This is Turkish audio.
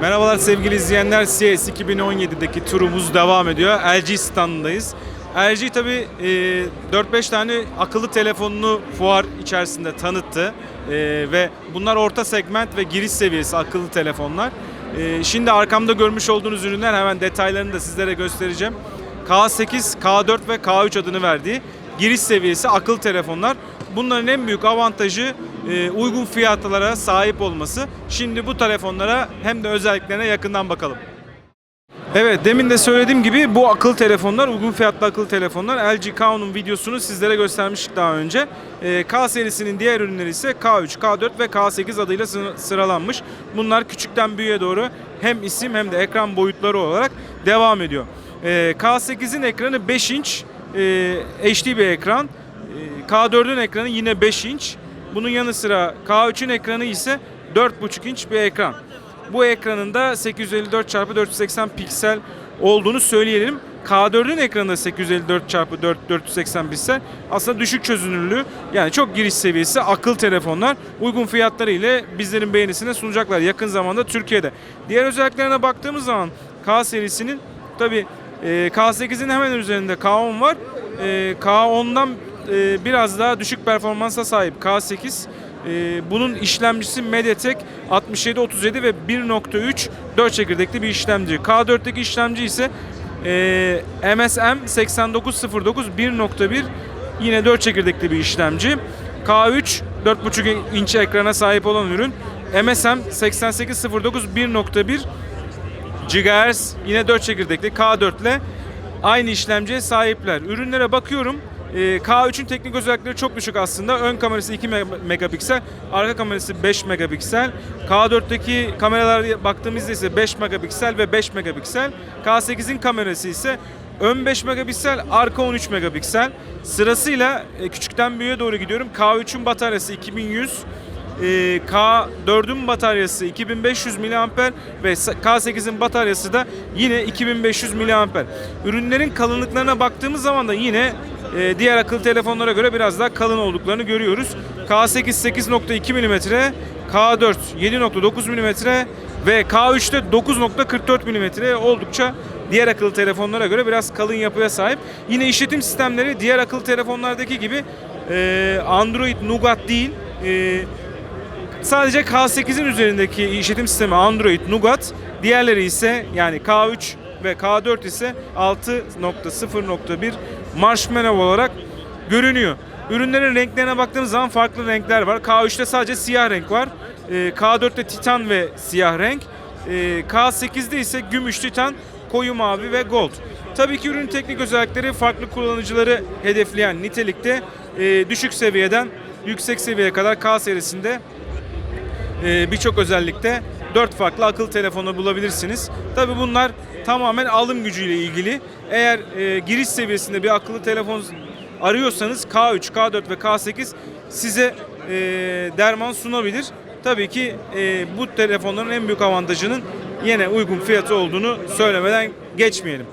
Merhabalar sevgili izleyenler. CES 2017'deki turumuz devam ediyor. LG standındayız. LG tabi e, 4-5 tane akıllı telefonunu fuar içerisinde tanıttı. E, ve bunlar orta segment ve giriş seviyesi akıllı telefonlar. E, şimdi arkamda görmüş olduğunuz ürünler hemen detaylarını da sizlere göstereceğim. K8, K4 ve K3 adını verdiği giriş seviyesi akıllı telefonlar. Bunların en büyük avantajı e, uygun fiyatlara sahip olması. Şimdi bu telefonlara hem de özelliklerine yakından bakalım. Evet demin de söylediğim gibi bu akıllı telefonlar uygun fiyatlı akıllı telefonlar. LG K10'un videosunu sizlere göstermiştik daha önce. Ee, K serisinin diğer ürünleri ise K3, K4 ve K8 adıyla sı- sıralanmış. Bunlar küçükten büyüğe doğru hem isim hem de ekran boyutları olarak devam ediyor. Ee, K8'in ekranı 5 inç e, HD bir ekran. Ee, K4'ün ekranı yine 5 inç. Bunun yanı sıra K3'ün ekranı ise 4,5 inç bir ekran. Bu ekranın da 854 x 480 piksel olduğunu söyleyelim. K4'ün ekranı da 854 x 4 480 piksel. Aslında düşük çözünürlüğü yani çok giriş seviyesi akıllı telefonlar uygun fiyatları ile bizlerin beğenisine sunacaklar yakın zamanda Türkiye'de. Diğer özelliklerine baktığımız zaman K serisinin tabi K8'in hemen üzerinde K10 var. E, K10'dan e, biraz daha düşük performansa sahip K8. Ee, bunun işlemcisi MediaTek 6737 ve 1.3 4 çekirdekli bir işlemci. K4'teki işlemci ise e, MSM 8909 1.1 yine 4 çekirdekli bir işlemci. K3 4.5 inç ekrana sahip olan ürün. MSM 8809 1.1 GHz yine 4 çekirdekli K4 ile aynı işlemciye sahipler. Ürünlere bakıyorum. Ee, K3'ün teknik özellikleri çok düşük aslında. Ön kamerası 2 me- megapiksel, arka kamerası 5 megapiksel. K4'teki kameralara baktığımızda ise 5 megapiksel ve 5 megapiksel. K8'in kamerası ise ön 5 megapiksel, arka 13 megapiksel. Sırasıyla e, küçükten büyüğe doğru gidiyorum. K3'ün bataryası 2100, ee, K4'ün bataryası 2500 mAh ve K8'in bataryası da yine 2500 mAh. Ürünlerin kalınlıklarına baktığımız zaman da yine e, diğer akıllı telefonlara göre biraz daha kalın olduklarını görüyoruz. K8 8.2 mm, K4 7.9 mm ve K3'te 9.44 mm oldukça diğer akıllı telefonlara göre biraz kalın yapıya sahip. Yine işletim sistemleri diğer akıllı telefonlardaki gibi e, Android Nougat değil. E, Sadece K8'in üzerindeki işletim sistemi Android Nougat, diğerleri ise yani K3 ve K4 ise 6.0.1 Marshmallow olarak görünüyor. Ürünlerin renklerine baktığımız zaman farklı renkler var. K3'te sadece siyah renk var. Ee, K4'te titan ve siyah renk. Ee, K8'de ise gümüş, titan, koyu mavi ve gold. Tabii ki ürün teknik özellikleri farklı kullanıcıları hedefleyen nitelikte e, düşük seviyeden yüksek seviyeye kadar K serisinde birçok özellikte 4 farklı akıllı telefonu bulabilirsiniz. Tabi bunlar tamamen alım gücüyle ilgili. Eğer e, giriş seviyesinde bir akıllı telefon arıyorsanız K3, K4 ve K8 size e, derman sunabilir. Tabii ki e, bu telefonların en büyük avantajının yine uygun fiyatı olduğunu söylemeden geçmeyelim.